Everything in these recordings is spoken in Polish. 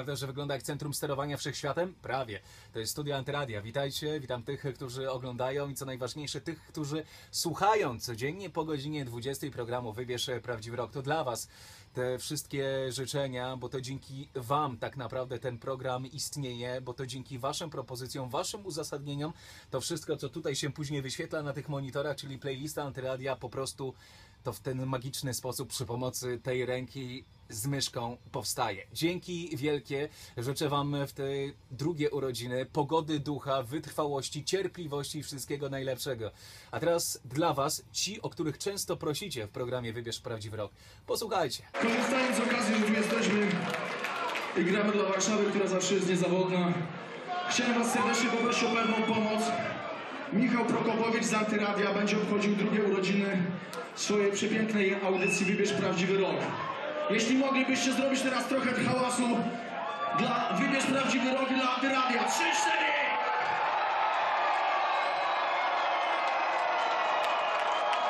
Prawda, że wygląda jak centrum sterowania wszechświatem? Prawie. To jest studio Antyradia. Witajcie, witam tych, którzy oglądają i co najważniejsze, tych, którzy słuchają codziennie po godzinie 20 programu Wybierz Prawdziwy Rok. To dla Was te wszystkie życzenia, bo to dzięki Wam tak naprawdę ten program istnieje, bo to dzięki Waszym propozycjom, Waszym uzasadnieniom, to wszystko, co tutaj się później wyświetla na tych monitorach, czyli playlista Antyradia, po prostu to w ten magiczny sposób przy pomocy tej ręki z myszką powstaje. Dzięki wielkie życzę Wam w te drugie urodziny pogody ducha, wytrwałości, cierpliwości i wszystkiego najlepszego. A teraz dla Was, ci, o których często prosicie w programie Wybierz Prawdziwy Rok. Posłuchajcie. Korzystając z okazji, że tu jesteśmy i gramy dla Warszawy, która zawsze jest niezawodna, chciałem Was serdecznie poprosić o pewną pomoc. Michał Prokopowicz z Antyradia będzie obchodził drugie urodziny swojej przepięknej audycji Wybierz Prawdziwy Rok. Jeśli moglibyście zrobić teraz trochę hałasu dla Wybierz Prawdziwy Rok dla Antyradia. 3, 4!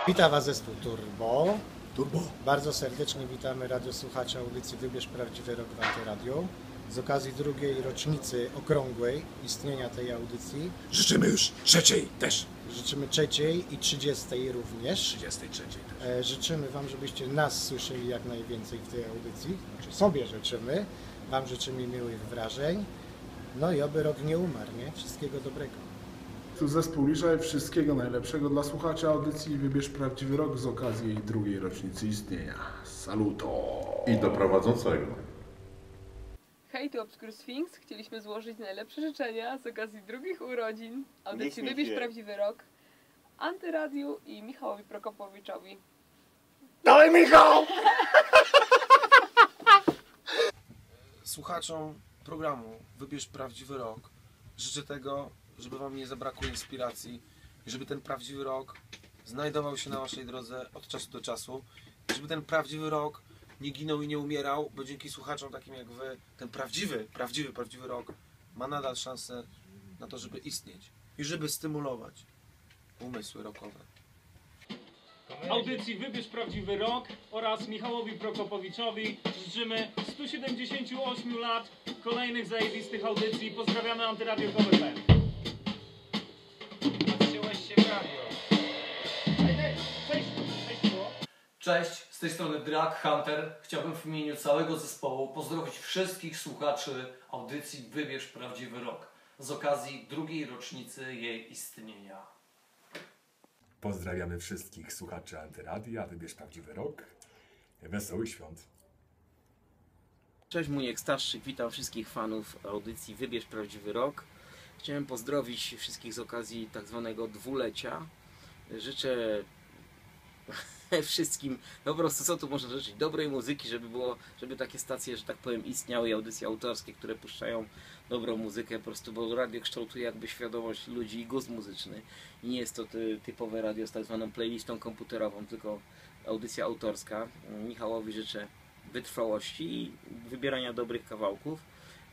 Witam Was zespół Turbo. Turbo. Bardzo serdecznie witamy radiosłuchaczy audycji Wybierz Prawdziwy Rok w Antyradio. Z okazji drugiej rocznicy okrągłej istnienia tej audycji Życzymy już trzeciej też. życzymy trzeciej i trzydziestej również. 33 też. E, Życzymy Wam, żebyście nas słyszeli jak najwięcej w tej audycji. Znaczy sobie życzymy. Wam życzymy miłych wrażeń. No i oby rok nie umarł, nie? Wszystkiego dobrego. Tu zespół Liża i wszystkiego najlepszego dla słuchacza audycji Wybierz Prawdziwy Rok z okazji jej drugiej rocznicy istnienia. Saluto! I do prowadzącego. Hej, tu Obscure Sphinx. Chcieliśmy złożyć najlepsze życzenia z okazji drugich urodzin audycji Wybierz się. Prawdziwy Rok, Antyradiu i Michałowi Prokopowiczowi. Dawaj Michał! słuchaczom programu Wybierz Prawdziwy Rok życzę tego, żeby Wam nie zabrakło inspiracji i żeby ten prawdziwy rok znajdował się na Waszej drodze od czasu do czasu i żeby ten prawdziwy rok nie ginął i nie umierał, bo dzięki słuchaczom takim jak Wy ten prawdziwy, prawdziwy, prawdziwy rok ma nadal szansę na to, żeby istnieć i żeby stymulować umysły rokowe. audycji Wybierz Prawdziwy Rok oraz Michałowi Prokopowiczowi życzymy 178 lat kolejnych zajebistych audycji. Pozdrawiamy Antyradio KWP. Cześć, z tej strony Drag Hunter. Chciałbym w imieniu całego zespołu pozdrowić wszystkich słuchaczy audycji Wybierz Prawdziwy Rok z okazji drugiej rocznicy jej istnienia. Pozdrawiamy wszystkich słuchaczy Antyradia, wybierz prawdziwy rok. Wesołych świąt. Cześć, Muniek Starszy, witam wszystkich fanów audycji Wybierz Prawdziwy Rok. Chciałem pozdrowić wszystkich z okazji tak zwanego dwulecia. Życzę wszystkim, no po prostu co tu można życzyć, dobrej muzyki, żeby było, żeby takie stacje, że tak powiem, istniały i audycje autorskie, które puszczają dobrą muzykę, po prostu, bo radio kształtuje jakby świadomość ludzi i gust muzyczny. I nie jest to ty, typowe radio z tak zwaną playlistą komputerową, tylko audycja autorska. Michałowi życzę wytrwałości i wybierania dobrych kawałków.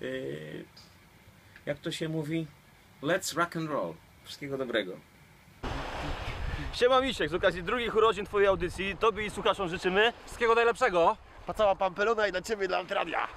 Yy, jak to się mówi? Let's rock and roll. Wszystkiego dobrego. Siema Misiek, z okazji drugich urodzin Twojej audycji Tobie i słuchaczom życzymy wszystkiego najlepszego. Pacała pampelona i dla Ciebie dla Antradia.